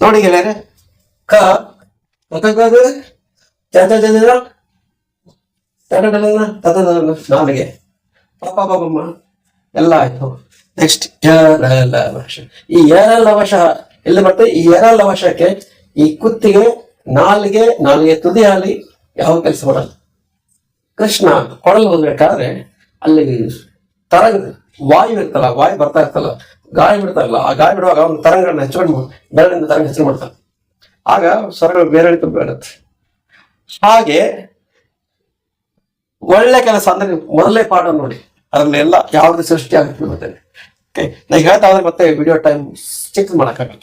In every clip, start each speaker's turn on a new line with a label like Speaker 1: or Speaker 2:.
Speaker 1: ನೋಡಿ ಗೆಳೆಯರೆ. ಕ ನಾಲಿಗೆ ಪಾಪ ಪಾಪಮ್ಮ ಎಲ್ಲ ಆಯ್ತು. ನೆಕ್ಸ್ಟ್ ಲವಶ ಈ ಏರ ಲವಶ ಎಲ್ಲಿ ಬರ್ತದೆ? ಈ ಏರ ಲವಶಕ್ಕೆ ಈ ಕುತ್ತಿಗೆ ನಾಲ್ಗೆ ನಾಲ್ಗೆ ಆಲಿ ಯಾವ ಕೆಲಸ ಮಾಡಲ್ಲ. ಕೃಷ್ಣ ಕೊಡಲು ಹೋಗ್ಬೇಕಾದ್ರೆ ಅಲ್ಲಿ ತರಂಗ ವಾಯು ಇರ್ತಲ್ಲ ವಾಯು ಬರ್ತಾ ಇರ್ತಲ್ಲ ಗಾಳಿ ಬಿಡ್ತಾರಲ್ಲ, ಆ ಗಾಳಿ ಬಿಡುವಾಗ ಒಂದು ತರಂಗಗಳನ್ನ ಹೆಚ್ಚು ಬೆರಳಿಂದ ತರಂಗ ಹೆಚ್ಚು ಮಾಡ್ತಾರೆ ಆಗ ಸ್ವರಗಳು ಬೇರೆ ರೀತಿ ಬೀಳುತ್ತೆ. ಹಾಗೆ ಒಳ್ಳೆ ಕೆಲಸ ಅಂದ್ರೆ ಮೊದಲೇ ಪಾಠ ನೋಡಿ ಅದ್ರಲ್ಲಿ ಎಲ್ಲ ಯಾವ್ದು ಸೃಷ್ಟಿ ಆಗುತ್ತೆ ಮತ್ತೆ ನಾ ಹೇಳ್ತಾ ಹೋದ್ರೆ ಮತ್ತೆ ವಿಡಿಯೋ ಟೈಮ್ ಚಿಕ್ಕ ಮಾಡಕ್ಕಾಗಲ್ಲ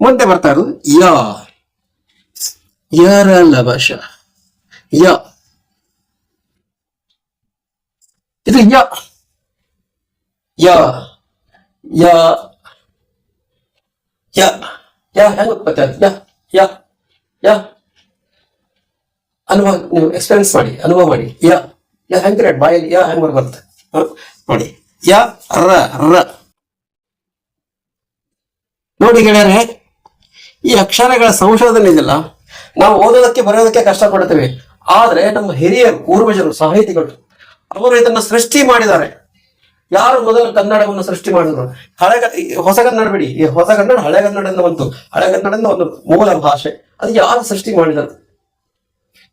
Speaker 1: ಮುಂದೆ ಬರ್ತಾ ಇರೋದು ಯಾ. ಯಾರ ಲವಶ ಯ. ಇದು ಯ ಯ ಯ ಯ ಯ ಹೆಂಗ್ ಉತ್ಪತ್ತಿ ಯಾ ಯ ಯ ಯ ಅನುಭವ ನೀವು ಎಕ್ಸ್ಪೀರಿಯನ್ಸ್ ಮಾಡಿ ಅನುಭವ ಮಾಡಿ ಯ ಯ ಹೆಂಗ್ ರೇಟ್ ಬಾಯಲ್ಲಿ ಯ ಹೆಂಗ್ ಬರುತ್ತೆ? ನೋಡಿ ಯ ರ ರ ನೋಡಿ ಗೆಳೆಯರೆ, ಈ ಅಕ್ಷರಗಳ ಸಂಶೋಧನೆ ಇದೆಯಲ್ಲ, ನಾವು ಓದೋದಕ್ಕೆ ಬರೆಯೋದಕ್ಕೆ ಕಷ್ಟಪಡ್ತೇವೆ ಆದ್ರೆ ನಮ್ಮ ಹಿರಿಯರು, ಪೂರ್ವಜರು, ಸಾಹಿತಿಗಳು ಅವರು ಇದನ್ನ ಸೃಷ್ಟಿ ಮಾಡಿದ್ದಾರೆ. ಯಾರು ಮೊದಲು ಕನ್ನಡವನ್ನು ಸೃಷ್ಟಿ ಮಾಡಿದ್ರು? ಹಳೆ ಹೊಸಗನ್ನಡ ಬಿಡಿ. ಈ ಹೊಸ ಕನ್ನಡ ಹಳೆ ಬಂತು. ಹಳೆ ಒಂದು ಮೂಲ ಭಾಷೆ. ಅದು ಯಾರು ಸೃಷ್ಟಿ ಮಾಡಿದರು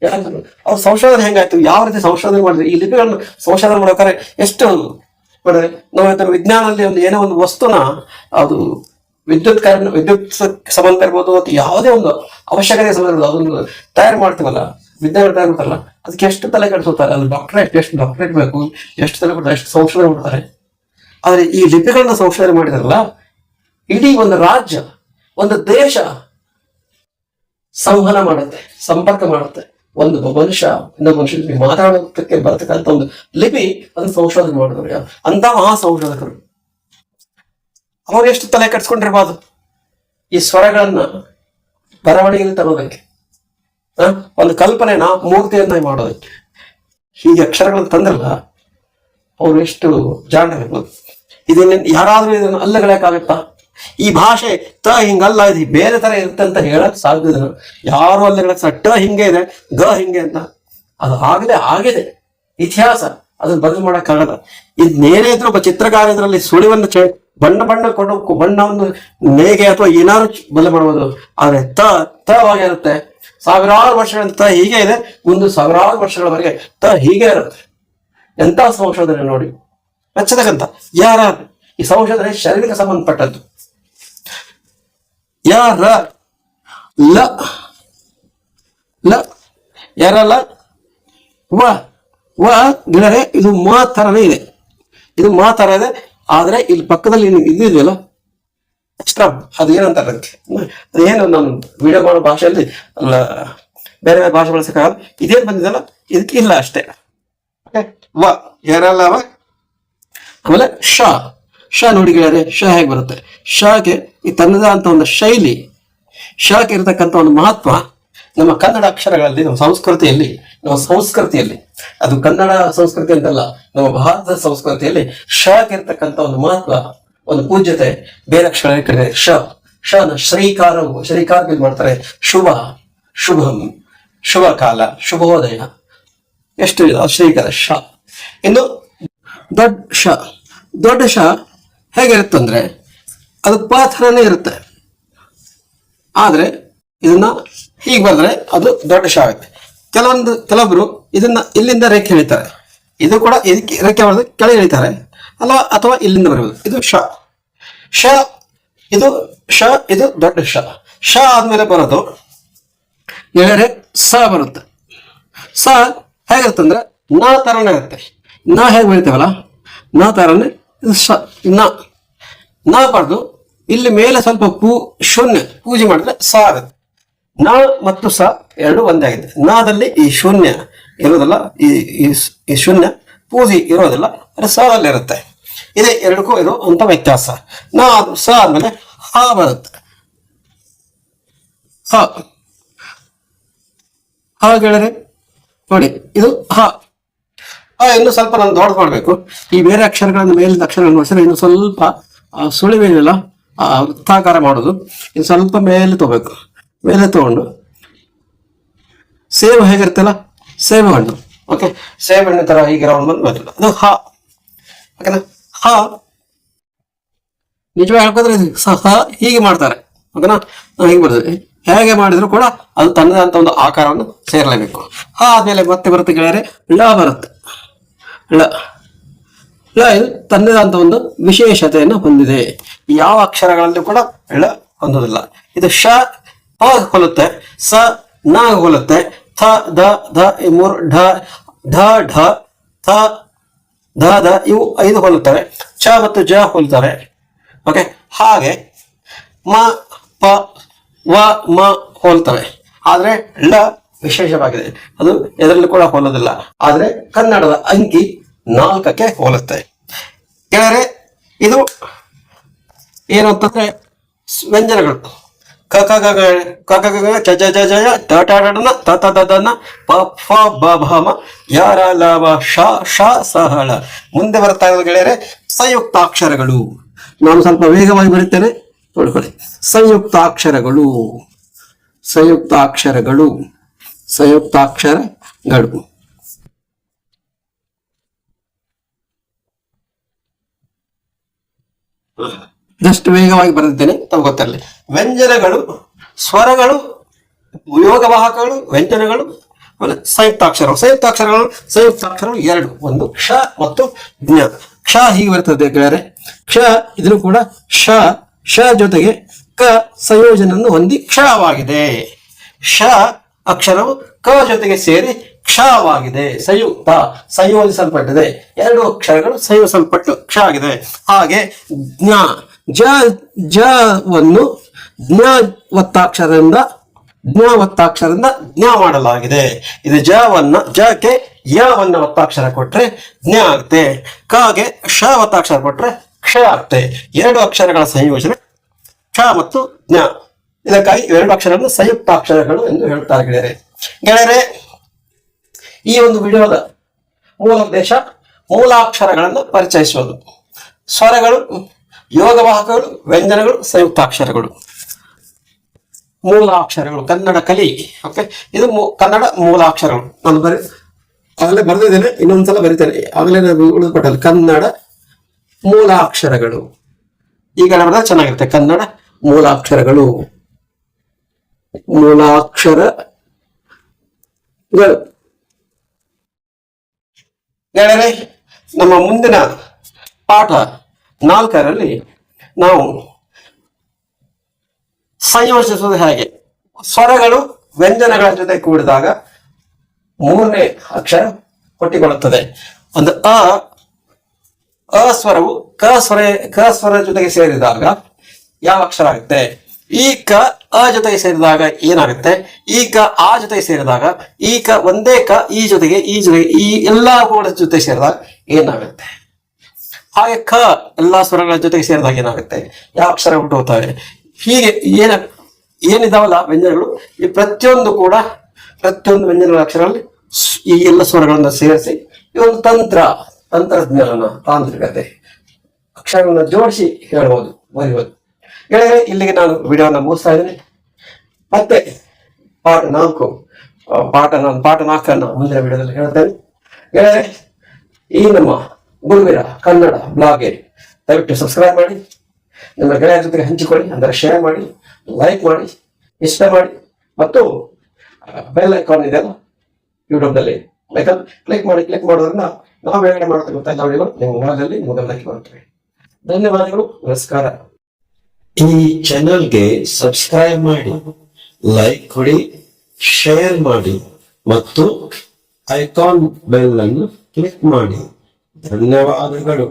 Speaker 1: ಯಾರು ಅವ್ರ ಸಂಶೋಧನೆ ಹೆಂಗಾಯ್ತು? ಯಾವ ರೀತಿ ಸಂಶೋಧನೆ ಮಾಡಿದ್ರು? ಈ ಲಿಪಿಗಳನ್ನು ಸಂಶೋಧನೆ ಮಾಡ್ಬೇಕಾದ್ರೆ ಎಷ್ಟು ಮಾಡಿದ್ರೆ ನಾವು ವಿಜ್ಞಾನದಲ್ಲಿ ಒಂದು ಏನೋ ಒಂದು ವಸ್ತುನ ಅದು ವಿದ್ಯುತ್ ಕಾರ್ಯ ವಿದ್ಯುತ್ ಸಂಬಂಧ ಇರ್ಬೋದು, ಅಥವಾ ಯಾವುದೇ ಒಂದು ಅವಶ್ಯಕತೆ ಸಂಬಂಧ ಅದನ್ನು ತಯಾರು ಮಾಡ್ತೀವಲ್ಲ ವಿಜ್ಞಾನ ಅಂತಲ್ಲ ಅದಕ್ಕೆ ಎಷ್ಟು ತಲೆ ಕೆಡಿಸುತ್ತಾರೆ ಅದು ಡಾಕ್ಟರೇಟ್ ಎಷ್ಟು ಡಾಕ್ಟರೇಟ್ ಬೇಕು? ಎಷ್ಟು ತಲೆ ಕೊಡ್ತಾರೆ ಎಷ್ಟು ಸಂಶೋಧನೆ ಮಾಡ್ತಾರೆ? ಆದ್ರೆ ಈ ಲಿಪಿಗಳನ್ನ ಸಂಶೋಧನೆ ಮಾಡಿದಾರಲ್ಲ, ಇಡೀ ಒಂದು ರಾಜ್ಯ, ಒಂದು ದೇಶ ಸಂವಹನ ಮಾಡುತ್ತೆ, ಸಂಪರ್ಕ ಮಾಡುತ್ತೆ. ಒಂದು ಮನುಷ್ಯ, ಇನ್ನೊಂದು ಮನುಷ್ಯ ಮಾತಾಡೋದಕ್ಕೆ ಬರ್ತಕ್ಕಂಥ ಒಂದು ಲಿಪಿ ಅದನ್ನ ಸಂಶೋಧನೆ ಮಾಡಿದವರು ಅಂತ ಆ ಸಂಶೋಧಕರು ಅವ್ರು ಎಷ್ಟು ತಲೆ ಕಟ್ಸ್ಕೊಂಡಿರ್ಬೋದು ಈ ಸ್ವರಗಳನ್ನ ಬರವಣಿಗೆಯಲ್ಲಿ ತರೋದಕ್ಕೆ ಒಂದು ಕಲ್ಪನೆನ ಮೂರ್ತಿಯನ್ನ ಮಾಡೋದಕ್ಕೆ ಹೀಗೆ ಅಕ್ಷರಗಳನ್ನು ತಂದ್ರಲ್ಲ, ಅವ್ರು ಎಷ್ಟು ಜಾಣರು ಇದನ್ನ ಯಾರಾದ್ರೂ ಇದನ್ನು ಅಲ್ಲಗಳಕ್ಕಾಗತ್ತಾ ಈ ಭಾಷೆ ತ ಹಿಂಗಲ್ಲ, ಇದು ಬೇರೆ ತರ ಇರುತ್ತೆ ಅಂತ ಹೇಳಕ್ ಸಾಧ್ಯದ ಯಾರು ಅಲ್ಲಗಳಕ್ ಸ, ಟ ಹಿಂಗೆ ಇದೆ, ಗ ಹಿಂಗೆ ಅಂತ. ಅದು ಆಗಲೇ ಆಗಿದೆ. ಇತಿಹಾಸ, ಅದನ್ನ ಬದಲು ಮಾಡಕ್ಕಾಗಲ್ಲ ಇದನ್ನೇನೇ ಇದ್ರು ಒಬ್ಬ ಚಿತ್ರಕಾರ ಇದರಲ್ಲಿ ಸುಳಿವನ್ನು ಬಣ್ಣ ಬಣ್ಣ ಕೊಡೋಕು ಒಂದು ನೇಗೆ ಅಥವಾ ಏನಾದ್ರು ಬದಲು ಮಾಡಬಹುದು ಆದ್ರೆ ತ ತವಾಗಿರುತ್ತೆ ಸಾವಿರಾರು ವರ್ಷಗಳಂತ ಹೀಗೆ ಇದೆ. ಒಂದು ಸಾವಿರಾರು ವರ್ಷಗಳವರೆಗೆ ತ ಹೀಗೆ ಇರುತ್ತೆ. ಎಂತ ಸಂಶೋಧನೆ ನೋಡಿ. ಮೆಚ್ಚತಕ್ಕಂತ ಯಾರ ಈ ಸಂಶೋಧನೆ ಶರೀರಕ್ಕೆ ಸಂಬಂಧಪಟ್ಟದ್ದು. ಯಾರ? ಲ. ಲ. ಯಾರ ಲ ವ. ವ ಗಿಡರೆ ಇದು ಮಾ ಥರನೇ ಇದೆ. ಇದು ಮಾ ಥರ ಇದೆ. ಆದ್ರೆ ಇಲ್ಲಿ ಪಕ್ಕದಲ್ಲಿ ಇದು ಇದೆಯಲ್ಲ ಎಕ್ಸ್ಟ್ರಾ ಅದು ಏನಂತಾರೆ ಅದಕ್ಕೆ ಅದೇನು ನಾನು ವಿಡಿಯೋ ಮಾಡೋ ಭಾಷೆಯಲ್ಲಿ ಅಲ್ಲ ಬೇರೆ ಬೇರೆ ಭಾಷೆ ಬಳಸಕ್ಕಾಗಲ್ಲ ಇದೇನು ಬಂದಿದ್ದಲ್ಲ ಇದಕ್ಕೆ ಇಲ್ಲ ಅಷ್ಟೇ. ವ. ಯಾರಲ್ಲ ವ ಆಮೇಲೆ ಶ ಶ ನೋಡಿ ಗೆಳೆಯರೆ ಶ ಹೇಗೆ ಬರುತ್ತೆ? ಶಗೆ ಈ ತನ್ನದೇ ಅಂತ ಒಂದು ಶೈಲಿ ಶಕ್ಕೆ ಇರತಕ್ಕಂಥ ಒಂದು ಮಹತ್ವ ನಮ್ಮ ಕನ್ನಡ ಅಕ್ಷರಗಳಲ್ಲಿ ನಮ್ಮ ಸಂಸ್ಕೃತಿಯಲ್ಲಿ ನಮ್ಮ ಸಂಸ್ಕೃತಿಯಲ್ಲಿ. ಅದು ಕನ್ನಡ ಸಂಸ್ಕೃತಿ ಅಂತಲ್ಲ ನಮ್ಮ ಭಾರತದ ಸಂಸ್ಕೃತಿಯಲ್ಲಿ ಶಕ್ಕೆ ಇರತಕ್ಕಂಥ ಒಂದು ಮಹತ್ವ. ಒಂದು ಪೂಜ್ಯತೆ ಬೇರೆ ಅಕ್ಷರ ಶ ಶನ ಶ್ರೀಕಾರವು ಶ್ರೀಕಾರ ಇದು ಮಾಡ್ತಾರೆ. ಶುಭ, ಶುಭಂ ಶುಭ ಕಾಲ ಶುಭೋದಯ. ಎಷ್ಟು ಶ್ರೀಕಾರ, ಶ. ಇನ್ನು ದೊಡ್ಡ ಶ ದೊಡ್ಡ ಶ ಹೇಗಿರುತ್ತಂದ್ರೆ ಅದು ಪ ಇರುತ್ತೆ. ಆದ್ರೆ ಇದನ್ನ ಹೀಗೆ ಬಂದ್ರೆ ಅದು ದೊಡ್ಡ ಶ ಆಗುತ್ತೆ. ಕೆಲವೊಂದು, ಕೆಲವೊಬ್ರು ಇದನ್ನ ಇಲ್ಲಿಂದ ರೇಖೆ ಎಳಿತಾರೆ. ಇದು ಕೂಡ ಇದಕ್ಕೆ ರೇಖೆ ಬರೆದು ಕೆಳಗೆ ಎಳಿತಾರೆ. ಅಲ್ಲ ಅಥವಾ ಇಲ್ಲಿಂದ ಬರಬಹುದು. ಇದು ಶ. ಶ ಇದು ಶ, ಇದು ದೊಡ್ಡ ಶ. ಶ ಆದ್ಮೇಲೆ ಬರೋದು ಗೆಳೆಯರೆ ಸ ಬರುತ್ತೆ. ಸ ಹೇಗಿರುತ್ತಂದ್ರೆ ನ ತರನೇ ಇರುತ್ತೆ. ನ ಹೇಗೆ ಬೆಳಿತೇವಲ್ಲ? ನ ತರನೇ ಇದು ಶ, ನ. ನ ಬರೆದು ಇಲ್ಲಿ ಮೇಲೆ ಸ್ವಲ್ಪ ಪೂ, ಶೂನ್ಯ ಪೂಜೆ ಮಾಡಿದ್ರೆ ಸ ಆಗುತ್ತೆ. ನ ಮತ್ತು ಸ ಎರಡು ಒಂದೇ ಆಗಿದೆ. ನಾದಲ್ಲಿ ಈ ಶೂನ್ಯ ಇರೋದಲ್ಲ ಈ ಶೂನ್ಯ ಪೂಜೆ ಇರೋದಿಲ್ಲ ಅದು ಸ ಇರುತ್ತೆ. ಇದೇ ಎರಡಕ್ಕೂ ಇರೋ ಅಂತ ವ್ಯತ್ಯಾಸ. ನಾ ಅದು ಸ ಆದ್ಮೇಲೆ ಹ. ಬರುತ್ತೆ ಹ ಹ ನೋಡಿ, ಇದು ಹ. ಇನ್ನು ಸ್ವಲ್ಪ ನಾನು ದೊಡ್ಡ ಮಾಡಬೇಕು. ಈ ಬೇರೆ ಅಕ್ಷರಗಳನ್ನ ಮೇಲಿನ ಅಕ್ಷರಗಳನ್ನು ನೋಡಿಸಿದ್ರೆ ಇನ್ನು ಸ್ವಲ್ಪ ಸುಳಿವೇನಿಲ್ಲ ವೃತ್ತಾಕಾರ ಮಾಡೋದು. ಇನ್ನು ಸ್ವಲ್ಪ ಮೇಲೆ ತಗೋಬೇಕು. ಮೇಲೆ ತಗೊಂಡು. ಸೇವ್ ಹೇಗಿರ್ತಲ್ಲ ಸೇವ್ ಹಣ್ಣು. ಓಕೆ ಸೇಮ್ ಎಣ್ಣೆ ತರ ಹೀಗೆ ರೌಂಡ್ ಬಂದು ಬರಲ್ಲ ಅದು ಹ ಓಕೆನಾ ಹ ನಿಜವಾಗಿ ಹೇಳ್ಕೊಂಡ್ರೆ ಇದು ಸಹ ಹೀಗೆ ಮಾಡ್ತಾರೆ. ಓಕೆನಾ ಹೀಗೆ ಬರ್ತದೆ ಹೇಗೆ ಮಾಡಿದ್ರು ಕೂಡ ಅದು ತನ್ನದಂತ ಒಂದು ಆಕಾರವನ್ನು ಸೇರಲೇಬೇಕು. ಆದ್ಮೇಲೆ ಮತ್ತೆ ಬರುತ್ತೆ ಗೆಳೆಯರೆ ಲ ಬರುತ್ತೆ. ಲ ಳ ಇದು ತನ್ನದಂತ ಒಂದು ವಿಶೇಷತೆಯನ್ನು ಹೊಂದಿದೆ. ಯಾವ ಅಕ್ಷರಗಳಲ್ಲೂ ಕೂಡ ಳ ಹೊಂದೋದಿಲ್ಲ ಇದು ಶ ಹೋಲುತ್ತೆ. ಸ, ನ ಹೋಲುತ್ತೆ. ಥ ದ ಧ, ಈ ಮೂರು ಢ ಢ ಢ, ಥ, ಧ ಧ, ಇವು ಐದು ಹೋಲುತ್ತವೆ. ಚ ಮತ್ತು ಜ ಹೋಲ್ತಾರೆ ಓಕೆ ಹಾಗೆ ಮ, ಪ, ವ, ಮ ಹೋಲ್ತವೆ ಆದರೆ ಳ ವಿಶೇಷವಾಗಿದೆ. ಅದು ಎದರಲ್ಲೂ ಕೂಡ ಹೋಲೋದಿಲ್ಲ. ಆದರೆ ಕನ್ನಡದ ಅಂಕಿ ನಾಲ್ಕಕ್ಕೆ ಹೋಲುತ್ತೆ. ಗೆಳೆಯರೆ ಇದು ಏನು ಅಂತಂದ್ರೆ ವ್ಯಂಜನಗಳು. ಕ ಗ ಕ ಕ ಚ ಚ ಚ ಚ ಪ ಬ, ಭ, ಮ, ಯ ಲ, ವ ಶ ಶ ಸ, ಹ ಮುಂದೆ ಬರ್ತಾ ಇರೋದು ಗೆಳೆಯರೆ, ಸಂಯುಕ್ತಾಕ್ಷರಗಳು. ನಾನು ಸ್ವಲ್ಪ ವೇಗವಾಗಿ ಬರುತ್ತೇನೆ ನೋಡ್ಕೊಳ್ಳಿ. ಸಂಯುಕ್ತಾಕ್ಷರಗಳು. ಸಂಯುಕ್ತಾಕ್ಷರಗಳು. ಸಂಯುಕ್ತಾಕ್ಷರಗಳು. ಜಸ್ಟ್ ವೇಗವಾಗಿ ಬರೆದಿದ್ದೇನೆ, ತಮ್ಗೆ ಗೊತ್ತಿರಲಿ. ವ್ಯಂಜನಗಳು, ಸ್ವರಗಳು, ಯೋಗವಾಹಕಗಳು, ವ್ಯಂಜನಗಳು, ಆಮೇಲೆ ಸಂಯುಕ್ತಾಕ್ಷರಗಳು. ಸಂಯುಕ್ತಾಕ್ಷರಗಳು ಸಂಯುಕ್ತಾಕ್ಷರಗಳು ಎರಡು, ಒಂದು ಕ್ಷ ಮತ್ತು ಜ್ಞ. ಕ್ಷ ಹೀಗೆ ಬರ್ತದೆ ಗೆಳೆಯರೆ ಕ್ಷ, ಇದನ್ನು ಕೂಡ ಶ ಶ ಜೊತೆಗೆ ಕ ಸಂಯೋಜನೆಯನ್ನು ಹೊಂದಿ ಕ್ಷವಾಗಿದೆ ಶ ಅಕ್ಷರವು ಕ ಜೊತೆಗೆ ಸೇರಿ ಕ್ಷವಾಗಿದೆ ಸಂಯುಕ್ತ, ಸಂಯೋಜಿಸಲ್ಪಟ್ಟಿದೆ. ಎರಡು ಅಕ್ಷರಗಳು ಸಂಯೋಜಿಸಲ್ಪಟ್ಟು ಕ್ಷ ಆಗಿದೆ. ಹಾಗೆ ಜ್ಞ. ಜ ಜವನ್ನು ಜ್ಞ ಒತ್ತಾಕ್ಷರದಿಂದ ಜ್ಞ ಒತ್ತಾಕ್ಷರದಿಂದ ಜ್ಞ ಮಾಡಲಾಗಿದೆ. ಇದು ಜವನ್ನ ಜಕ್ಕೆ ಯವನ್ನ ಒತ್ತಾಕ್ಷರ ಕೊಟ್ರೆ ಜ್ಞ ಆಗುತ್ತೆ ಕಾಗೆ ಶ ಒತ್ತಾಕ್ಷರ ಕೊಟ್ರೆ ಕ್ಷ ಆಗುತ್ತೆ ಎರಡು ಅಕ್ಷರಗಳ ಸಂಯೋಜನೆ ಕ್ಷ ಮತ್ತು ಜ್ಞ. ಇದಕ್ಕಾಗಿ ಎರಡು ಅಕ್ಷರಗಳನ್ನು ಸಂಯುಕ್ತಾಕ್ಷರಗಳು ಎಂದು ಹೇಳ್ತಾರೆ ಗೆಳೆಯರೆ ಗೆಳೆಯರೆ, ಈ ಒಂದು ವಿಡಿಯೋದ ಮೂಲ ಉದ್ದೇಶ ಮೂಲಾಕ್ಷರಗಳನ್ನು ಪರಿಚಯಿಸುವುದು. ಸ್ವರಗಳು ಯೋಗವಾಹಕಗಳು ವ್ಯಂಜನಗಳು, ಸಂಯುಕ್ತಾಕ್ಷರಗಳು. ಮೂಲಾಕ್ಷರಗಳು, ಕನ್ನಡ ಕಲಿ. ಓಕೆ ಇದು ಕನ್ನಡ ಮೂಲಾಕ್ಷರಗಳು. ನಾನು ಬರೀ, ಆಗಲೇ ಬರೆದಿದ್ದೇನೆ, ಇನ್ನೊಂದ್ಸಲ ಬರೀತೇನೆ. ಆಗಲೇ ನಾನು ಕನ್ನಡ ಮೂಲಾಕ್ಷರಗಳು. ಈಗ ಬರೆದ ಚೆನ್ನಾಗಿರುತ್ತೆ. ಕನ್ನಡ ಮೂಲಾಕ್ಷರಗಳು. ಮೂಲಾಕ್ಷರ ಗೆಳೆಯರೆ, ನಮ್ಮ ಮುಂದಿನ ಪಾಠ ನಾಲ್ಕರಲ್ಲಿ ನಾವು ಸಂಯೋಜಿಸುವುದು ಹೇಗೆ? ಸ್ವರಗಳು ವ್ಯಂಜನಗಳ ಜೊತೆ ಕೂಡಿದಾಗ ಮೂರನೇ ಅಕ್ಷರ ಕೊಟ್ಟಿಕೊಳ್ಳುತ್ತದೆ ಒಂದು ಅ ಅ ಸ್ವರವು ಕ ಸ್ವರ ಕ ಸ್ವರ ಜೊತೆಗೆ ಸೇರಿದಾಗ ಯಾವ ಅಕ್ಷರ ಆಗುತ್ತೆ? ಈ ಕ, ಅ ಜೊತೆಗೆ ಸೇರಿದಾಗ ಏನಾಗುತ್ತೆ? ಈ ಕ, ಆ ಜೊತೆಗೆ ಸೇರಿದಾಗ, ಈ ಕ ಒಂದೇ ಕ, ಈ ಜೊತೆಗೆ ಈ ಜೊತೆಗೆ ಈ ಎಲ್ಲಾ ಕೂಡ ಜೊತೆ ಸೇರಿದಾಗ ಏನಾಗುತ್ತೆ? ಹಾಗೆ ಕ ಎಲ್ಲಾ ಸ್ವರಗಳ ಜೊತೆಗೆ ಸೇರಿದಾಗ ಏನಾಗುತ್ತೆ? ಯಾವ ಅಕ್ಷರ ಉಂಟು ಹೋಗ್ತವೆ ಹೀಗೆ ಏನ, ಏನಿದಾವಲ್ಲ ವ್ಯಂಜನಗಳು, ಈ ಪ್ರತಿಯೊಂದು ಕೂಡ ಪ್ರತಿಯೊಂದು ವ್ಯಂಜನಗಳ ಅಕ್ಷರಗಳಲ್ಲಿ ಈ ಎಲ್ಲ ಸ್ವರಗಳನ್ನು ಸೇರಿಸಿ ಇದೊಂದು ತಂತ್ರ ತಂತ್ರಜ್ಞಾನ ತಾಂತ್ರಿಕತೆ ಅಕ್ಷರಗಳನ್ನ ಜೋಡಿಸಿ ಹೇಳ್ಬೋದು ಬರೆಯಬಹುದು. ಗೆಳೆಯರೆ, ಇಲ್ಲಿಗೆ ನಾನು ವಿಡಿಯೋನ ಮುಗಿಸ್ತಾ ಇದ್ದೇನೆ. ಮತ್ತೆ ಪಾಠ ನಾಲ್ಕು ಪಾಠ ನಾನು, ಪಾಠ ನಾಲ್ಕನ್ನು ಮುಂದಿನ ವಿಡಿಯೋದಲ್ಲಿ ಹೇಳ್ತೇನೆ. ಗೆಳೆಯರೆ, ಈ ನಮ್ಮ ಗುರುವಿರ ಕನ್ನಡ ಬ್ಲಾಗೇರಿ ದಯವಿಟ್ಟು ಸಬ್ಸ್ಕ್ರೈಬ್ ಮಾಡಿ, ನಿಮ್ಮ ಗೆಳೆಯರ ಜೊತೆಗೆ ಹಂಚಿಕೊಳ್ಳಿ, ಅಂದರೆ ಶೇರ್ ಮಾಡಿ ಲೈಕ್ ಮಾಡಿ, ಇಷ್ಟ ಮಾಡಿ. ಮತ್ತು ಬೆಲ್ ಐಕಾನ್ ಇದೆಯಲ್ಲ ಯೂಟ್ಯೂಬ್ನಲ್ಲಿ ಲೈಕಲ್ಲಿ ಕ್ಲಿಕ್ ಮಾಡಿ ಕ್ಲಿಕ್ ಮಾಡೋದ್ರಿಂದ ನಾವು ಹೇಗೆ ಮಾಡ್ತಕ್ಕಂಥ ವಿಡಿಯೋಗಳು ನಿಮ್ಮ ಮೊಬೈಲಲ್ಲಿ ಮೊದಲಕ್ಕೆ ಬರುತ್ತವೆ ಧನ್ಯವಾದಗಳು, ನಮಸ್ಕಾರ.
Speaker 2: ಈ ಚಾನೆಲ್ಗೆ ಸಬ್ಸ್ಕ್ರೈಬ್ ಮಾಡಿ ಲೈಕ್ ಕೊಡಿ ಶೇರ್ ಮಾಡಿ, ಮತ್ತು ಐಕಾನ್ ಬೆಲ್ ಅನ್ನು ಕ್ಲಿಕ್ ಮಾಡಿ. ಧನ್ಯವಾದಗಳು